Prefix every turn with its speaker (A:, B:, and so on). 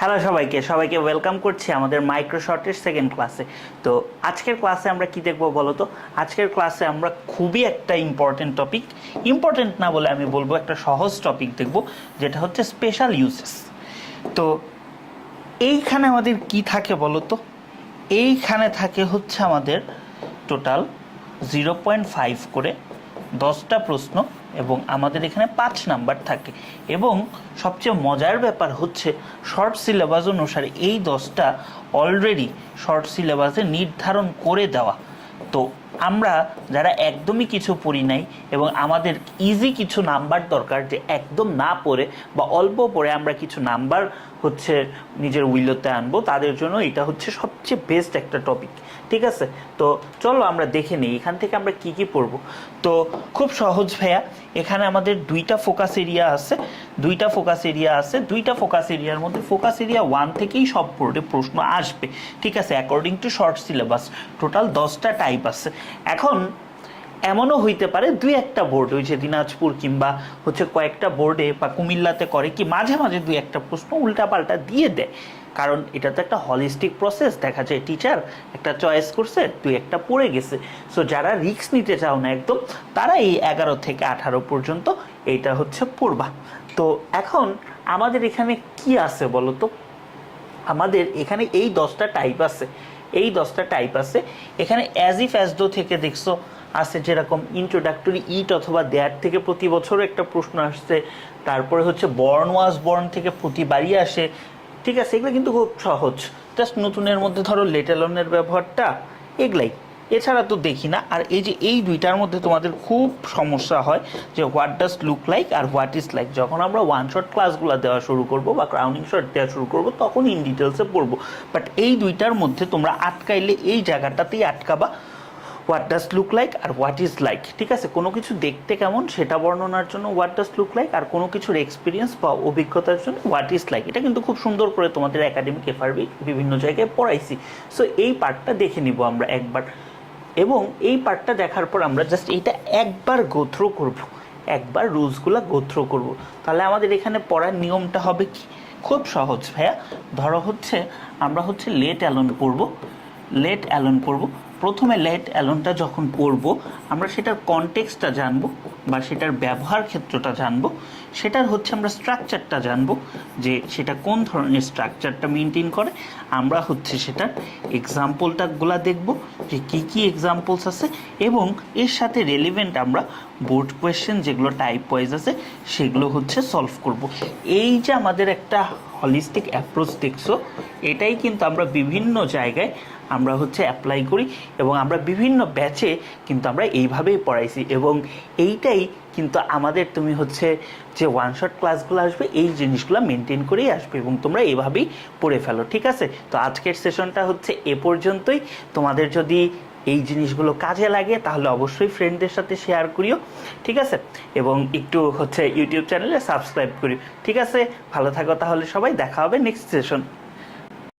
A: Hello সবাইকে সবাইকে welcome করছি আমাদের মাইক্রোশটের সেকেন্ড ক্লাসে তো আজকের ক্লাসে আমরা কি দেখব বলো তো আজকের ক্লাসে আমরা খুবই একটা ইম্পর্টেন্ট টপিক ইম্পর্টেন্ট না বলে আমি বলব একটা সহজ টপিক দেখব, যেটা হচ্ছে স্পেশাল ইউজেস তো এইখানে আমাদের কি থাকে বলো তো এইখানে থাকে হচ্ছে আমাদের টোটাল জিরো পয়েন্ট ফাইভ করে দশটা প্রশ্ন। এবং আমাদের এখানে পাঁচ নাম্বার থাকে। এবং সবচেয়ে মজার ব্যাপার হচ্ছে শর্ট সিলেবাস অনুসারে এই দশটা অলরেডি শর্ট সিলেবাসে নির্ধারণ করে দেওয়া। তো আমরা যারা একদমই কিছু পড়ি নাই এবং আমাদের ইজি কিছু নাম্বার দরকার যে একদম না পড়ে বা অল্প পড়ে আমরা কিছু নাম্বার হচ্ছে নিজের উইলোতে আনব, তাদের জন্য এটা হচ্ছে সবচেয়ে বেস্ট একটা টপিক ঠিক আছে? তো চলো আমরা দেখে নিই, এখান থেকে আমরা কি কি পড়ব? তো খুব সহজ ভাইয়া, এখানে আমাদের দুইটা ফোকাস এরিয়া আছে, দুইটা ফোকাস এরিয়া আছে, দুইটা ফোকাস এরিয়ার মধ্যে ফোকাস এরিয়া ওয়ান থেকেই সব বোর্ডে প্রশ্ন আসবে, ঠিক আছে? According to short syllabus total দশটা টাইপ আছে। এখন এমনও হইতে পারে দুই একটা বোর্ড ওই যে দিনাজপুর কিংবা হচ্ছে কয়েকটা বোর্ডে বা কুমিল্লাতে করে কি মাঝে মাঝে দুই একটা প্রশ্ন উল্টাপাল্টা দিয়ে দেয়। কারণ এটা তো একটা হলিস্টিক প্রসেস দেখা যায় টিচার একটা চয়েস করছে, দুই একটা পড়ে গেছে। সো যারা রিস্ক নিতে চাও না একদম তারা এই এগারো থেকে আঠারো পর্যন্ত এইটা হচ্ছে পড়বা। তো এখন আমাদের এখানে কি আছে বলো তো আমাদের এখানে এই দশটা টাইপ আছে। এই দশটা টাইপ আছে। এখানে অ্যাজ ইফ অ্যাজ দো থেকে দেখছ আছে যেরকম ইন্ট্রোডাক্টরি ইট অথবা দেয়ার থেকে প্রতি বছর একটা প্রশ্ন আসছে। তারপরে হচ্ছে বর্ন ওয়াজ বর্ন থেকে প্রতিবারই আসে। ঠিক আছে, এগুলো কিন্তু খুব সহজ। জাস্ট নতুনের মধ্যে ধরো লেটেলনের ব্যবহারটা, এগুলাই। এছাড়া তো দেখি না। আর এই যে এই দুইটার মধ্যে তোমাদের খুব সমস্যা হয় যে হোয়াট ডাস লুক লাইক আর হোয়াট ইজ লাইক যখন আমরা ওয়ান শট ক্লাসগুলো দেওয়া শুরু করব বা ক্রাউনিং শট দেওয়া শুরু করব, তখন ইন ডিটেলসে পড়ব। বাট এই দুইটার মধ্যে তোমরা আটকাইলে এই জায়গাটাতেই আটকাবা হোয়াট ডাস লুক লাইক আর হোয়াট ইজ লাইক ঠিক আছে? কোনো কিছু দেখতে কেমন সেটা বর্ণনার জন্য হোয়াট ডাস লুক লাইক আর কোনো কিছুর এক্সপিরিয়েন্স বা অভিজ্ঞতার জন্য হোয়াট ইজ লাইক এটা কিন্তু খুব সুন্দর করে তোমাদের একাডেমিক এফআরবি বিভিন্ন জায়গায় পড়াইছি। সো এই পার্টটা দেখে নিব আমরা একবার। এবং এই পার্টটা দেখার পর আমরা জাস্ট এইটা একবার গোথ্রো করব। একবার রুলসগুলো গোথ্রো করব। তাহলে আমাদের এখানে পড়ার নিয়মটা হবে কি? খুব সহজ, ভাইয়া। ধরো হচ্ছে আমরা হচ্ছে লেট অ্যালোন করব। লেট অ্যালোন পড়ব প্রথমে লেট অ্যালোনটা যখন পড়ব, আমরা সেটার কনটেক্সটটা জানব বা সেটার ব্যবহার ক্ষেত্রটা জানব। সেটার হচ্ছে আমরা স্ট্রাকচারটা জানব যে সেটা কোন ধরনের স্ট্রাকচারটা মেনটেন করে। আমরা হচ্ছে সেটার এক্সাম্পলটাগুলা দেখব যে কি কি এক্সাম্পলস আছে এবং এর সাথে রেলিভেন্ট আমরা বোর্ড কোয়েশ্চেন যেগুলো টাইপ ওয়াইজ আছে সেগুলো হচ্ছে সলভ করব। এই যে আমাদের একটা হলিস্টিক অ্যাপ্রোচ দেখছ, এটাই কিন্তু আমরা বিভিন্ন জায়গায় আমরা হচ্ছে অ্যাপ্লাই করি এবং আমরা বিভিন্ন ব্যাচে কিন্তু আমরা এইভাবেই পড়াইছি এবং এইটাই কিন্তু আমাদের তুমি হচ্ছে যে ওয়ান শট ক্লাসগুলো আসবে, এই জিনিসগুলো মেনটেন করেই আসবে এবং তোমরা এভাবেই পড়ে ফেলো, ঠিক আছে? তো আজকের সেশনটা হচ্ছে এ পর্যন্তই। তোমাদের যদি এই জিনিসগুলো কাজে লাগে তাহলে অবশ্যই ফ্রেন্ডদের সাথে শেয়ার করিও, ঠিক আছে? এবং একটু হচ্ছে ইউটিউব চ্যানেলে সাবস্ক্রাইব করিও, ঠিক আছে? ভালো থাকো তাহলে সবাই, দেখা হবে নেক্সট সেশন